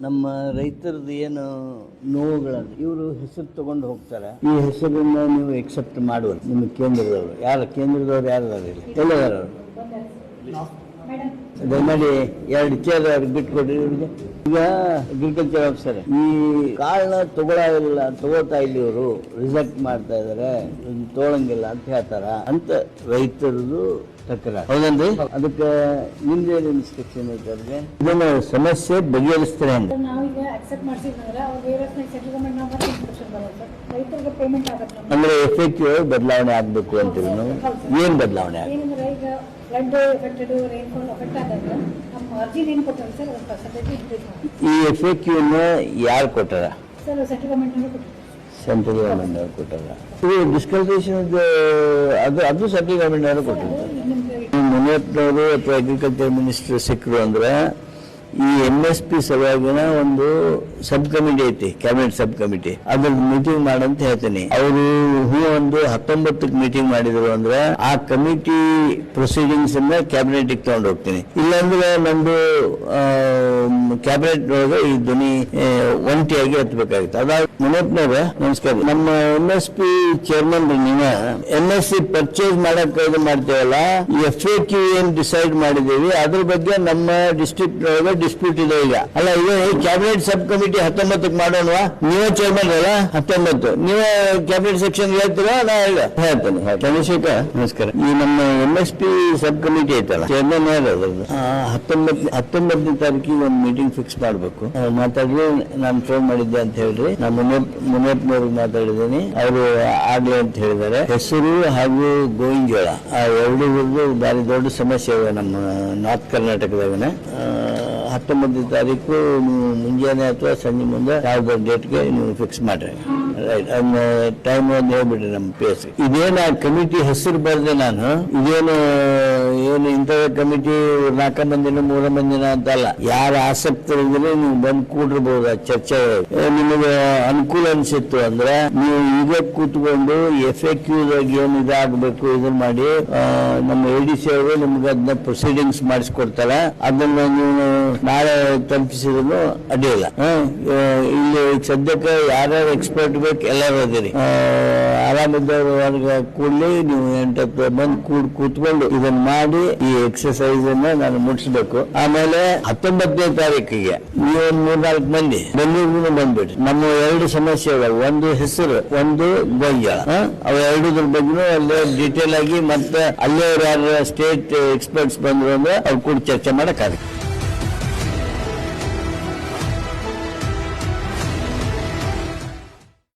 ನಮ್ಮ ರೈತರದ್ದು ಏನು ನೋವುಗಳನ್ನು ಇವರು ಹೆಸರು ತಗೊಂಡು ಹೋಗ್ತಾರೆ. ಈ ಹೆಸರನ್ನ ನೀವು ಎಕ್ಸೆಪ್ಟ್ ಮಾಡುವ ನಿಮ್ಮ ಕೇಂದ್ರದವರು. ಯಾರು? ಕೇಂದ್ರದವ್ರು ಯಾರು ಇಲ್ಲಿ? ಎಲ್ಲದಾರ ದಯಮಾಡಿ ಎರಡು ಚೇರ್ ಬಿಟ್ಕೊಡ್ರಿ ಇವ್ರಿಗೆ. ಈಗ ಅಗ್ರಿಕಲ್ಚರ್ ಆಫೀಸರ್ ಈ ಕಾಳನ್ನ ತಗೊಳ್ಳಿಲ್ಲ ತಗೋತಾ ಇಲ್ಲಿ ಇವರು. ರಿಜೆಕ್ಟ್ ಮಾಡ್ತಾ ಇದಾರೆ. ತೋಳಂಗಿಲ್ಲ ತಗೊಳಂಗಿಲ್ಲ ಅಂತ ಹೇಳ್ತಾರ. ಅಂತ ರೈತರದು ತಕರಾರು. ಹೌದನ್ರಿ? ಅದಕ್ಕೆ ನಿಮ್ದೇನು ಇನ್ಸ್ಟ್ರಕ್ಷನ್ ಐತೆ ಅವ್ರಿಗೆ? ಇದನ್ನ ಸಮಸ್ಯೆ ಬಗೆಹರಿಸ್ತಾರೆ ಅಂತ ಅಂದ್ರೆ ಎಫೆಕ್ಟಿವ್ ಬದಲಾವಣೆ ಆಗ್ಬೇಕು ಅಂತೀವಿ ನಾವು? ಏನ್ ಬದಲಾವಣೆ ಆಗ ಏನಂದ್ರೆ ಎಫ್ ಎ ಕ್ಯೂನ ಈ ಯಾರು ಕೊಟ್ಟಾರ? ಸೆಂಟ್ರಲ್ ಗವರ್ಮೆಂಟ್ ಅವರು ಕೊಟ್ಟಾರ. ಇದು ಡಿಸ್ಕಲ್ಟೇಷನ್ ಅದು ಅದು ಸೆಂಟ್ರಲ್ ಗವರ್ಮೆಂಟ್ ಅವರು ಕೊಟ್ಟಿದ್ದಾರೆ ಮುನಿಯಪ್ಪನವರು ಅಥವಾ ಅಗ್ರಿಕಲ್ಚರ್ ಮಿನಿಸ್ಟರ್ ಸಿಕ್ಕರು ಅಂದ್ರೆ ಈ ಎಂ ಎಸ್ ಪಿ ಸಲುವಾಗಿನ ಒಂದು ಸಬ್ ಕಮಿಟಿ ಐತಿ ಕ್ಯಾಬಿನೆಟ್ ಸಬ್ ಕಮಿಟಿ ಅದ್ರ ಮೀಟಿಂಗ್ ಮಾಡಂತ ಹೇಳ್ತೀನಿ. ಅವರು ಹೂ ಒಂದು ಹತ್ತೊಂಬತ್ತಕ್ಕೆ ಮೀಟಿಂಗ್ ಮಾಡಿದ್ರು ಅಂದ್ರೆ ಆ ಕಮಿಟಿ ಪ್ರೊಸೀಡಿಂಗ್ಸ್ ಅನ್ನ ಕ್ಯಾಬಿನೆಟ್ ತಗೊಂಡು ಹೋಗ್ತೀನಿ. ಇಲ್ಲಾಂದ್ರೆ ನಂದು ಕ್ಯಾಬಿನೆಟ್ ಒಳಗೆ ಈ ಧ್ವನಿ ಒಂಟಿಯಾಗಿ ಹತ್ಬೇಕಾಗಿತ್ತು ಅದಾದ ಮುನಿಯಪ್ಪನವ್ರೆ ನಮಸ್ಕಾರ. ನಮ್ಮ ಎಂ ಎಸ್ ಪಿ ಚೇರ್ಮನ್ ನೀವ ಎಂ ಎಸ್ ಸಿ ಪರ್ಚೇಸ್ ಮಾಡಕ್ ಇದು ಮಾಡ್ತೇವಲ್ಲ ಎಫ್ ಎ ಕ್ಯೂ ಏನ್ ಡಿಸೈಡ್ ಮಾಡಿದೀವಿ ಅದ್ರ ಬಗ್ಗೆ ನಮ್ಮ ಡಿಸ್ಟ್ರಿಕ್ಟ್ ಒಳಗೆ ಡಿಸ್ಪ್ಯೂಟ್ ಇದೆ ಈಗ. ಅಲ್ಲ ಇದು ಕ್ಯಾಬಿನೆಟ್ ಸಬ್ ಕಮಿಟಿ ಹತ್ತೊಂಬತ್ತಕ್ಕೆ ಮಾಡೋಣವಾ? ನೀವೇ ಚೇರ್ಮನ್ ಅಲ್ಲ? ಹತ್ತೊಂಬತ್ತು. ನೀವೇ ಕ್ಯಾಬಿನೆಟ್ ಸೆಕ್ಷನ್ ಹೇಳ್ತೀರಾ? ನಾ ಹೇಳ ಹೇಳ್ತೇನೆ ಚಂದ್ರಶೇಖರ್ ನಮಸ್ಕಾರ. ಈ ನಮ್ಮ M S P sub committee ಐತಲ್ಲ? ಚೇರ್ಮನ್ ಯಾರು ಹತ್ತೊಂಬತ್ತು ಹತ್ತೊಂಬತ್ತನೇ ತಾರೀಕಿಗೆ ಒಂದು ಮೀಟಿಂಗ್ ಫಿಕ್ಸ್ ಮಾಡಬೇಕು. ಮಾತಾಡಿ ನಾನು ಫೋನ್ ಮಾಡಿದ್ದೆ ಅಂತ ಹೇಳ್ರಿ. ನಾನು ಮುನೇಪ್ ಮುನಿಯಪ್ಪನವ್ರಿಗೆ ಮಾತಾಡಿದ್ದೀನಿ. ಅವರು ಆಗ್ಲಿ ಅಂತ ಹೇಳಿದ್ದಾರೆ. ಹೆಸರು ಹಾಗೂ ಗೋವಿಂದ ಜೋಳ ಆ ಎರಡು ಭಾರಿ ದೊಡ್ಡ ಸಮಸ್ಯೆ ಇವೆ ನಮ್ಮ ನಾರ್ತ್ ಕರ್ನಾಟಕದಾಗನ ಹತ್ತೊಂಬತ್ತನೇ ತಾರೀಕು ನೀವು ಮುಂಜಾನೆ ಅಥವಾ ಸಂಜೆ ಮುಂದೆ ಯಾವ್ದೋ ಡೇಟ್ಗೆ ನೀವು ಫಿಕ್ಸ್ ಮಾಡ್ರಿ. ರೈಟ್ ಟೈಮ್ ಒಂದು ಹೇಳ್ಬಿಡ್ರಿ ನಮ್ಮ ಪೇಸ್ ಇದೇನು ಆ ಕಮಿಟಿ ಹೆಸರು ಬರ್ದೆ ನಾನು? ಇದೇನು, ಏನು ಇಂಥ ಕಮಿಟಿ ನಾಲ್ಕ ಮಂದಿನ, ಮೂರ ಮಂದಿನ ಅಂತಲ್ಲ. ಯಾರ ಆಸಕ್ತರಿದ್ರೆ ನೀವು ಬಂದು ಕೂಡಿರ್ಬೋದು ಆ ಚರ್ಚೆ ನಿಮಗೆ ಅನುಕೂಲ ಅನ್ಸಿತ್ತು ಅಂದ್ರೆ ನೀವು ಈಗ ಕೂತ್ಕೊಂಡು ಎಫ್ ಎ ಕ್ಯೂದಾಗ ಏನು ಇದಾಗಬೇಕು ಇದನ್ನ ಮಾಡಿ ನಮ್ಮ ಎ ಡಿ ಸಿ ಅವರು ನಿಮ್ಗೆ ಅದನ್ನ ಪ್ರೊಸೀಡಿಂಗ್ಸ್ ಮಾಡಿಸ್ಕೊಡ್ತಾರೆ. ಅದನ್ನ ನೀವು ನಾಳೆ ತಲುಪಿಸಿದ್ರು ಅಡ್ಡಿಲ್ಲ ಇಲ್ಲಿ. ಸದ್ಯಕ್ಕೆ ಯಾರ್ಯಾರು ಎಕ್ಸ್ಪರ್ಟ್ ಬೇಕು ಎಲ್ಲರೂ ಅದಿರಿ ಆರಾಮಿದ್ದವರು ಅವ್ರಿಗೆ ಕೂಡಲಿ, ನೀವು ಎಂಟಕ್ಕೆ ಬಂದು ಕೂಡ್ ಕೂತ್ಕೊಂಡು ಇದನ್ನ ಮಾಡಿ ಈ ಎಕ್ಸರ್ಸೈಸ್ ಅನ್ನ ನಾನು ಮುಟ್ಸ್ಬೇಕು. ಆಮೇಲೆ ಹತ್ತೊಂಬತ್ತನೇ ತಾರೀಕಿಗೆ ನೀವು ಒಂದ್ ಮೂರ್ನಾಲ್ಕು ಮಂದಿ ಬೆಂಗಳೂರಿಗೂ ಬಂದ್ಬಿಟ್ರಿ ನಮ್ಮ ಎರಡು ಸಮಸ್ಯೆಗಳು, ಒಂದು ಹೆಸರು, ಒಂದು ಗೊಂಜಾಳ. ಅವ ಅವು ಬಗ್ಗೆ ಅಲ್ಲೇ ಡೀಟೇಲ್ ಆಗಿ ಮತ್ತೆ ಅಲ್ಲೇ ಯಾರು ಸ್ಟೇಟ್ ಎಕ್ಸ್ಪರ್ಟ್ಸ್ ಬಂದ್ರು ಅಂದ್ರೆ ಅವ್ರು ಕೂಡ ಚರ್ಚೆ ಮಾಡಕ್ಕಾಗುತ್ತೆ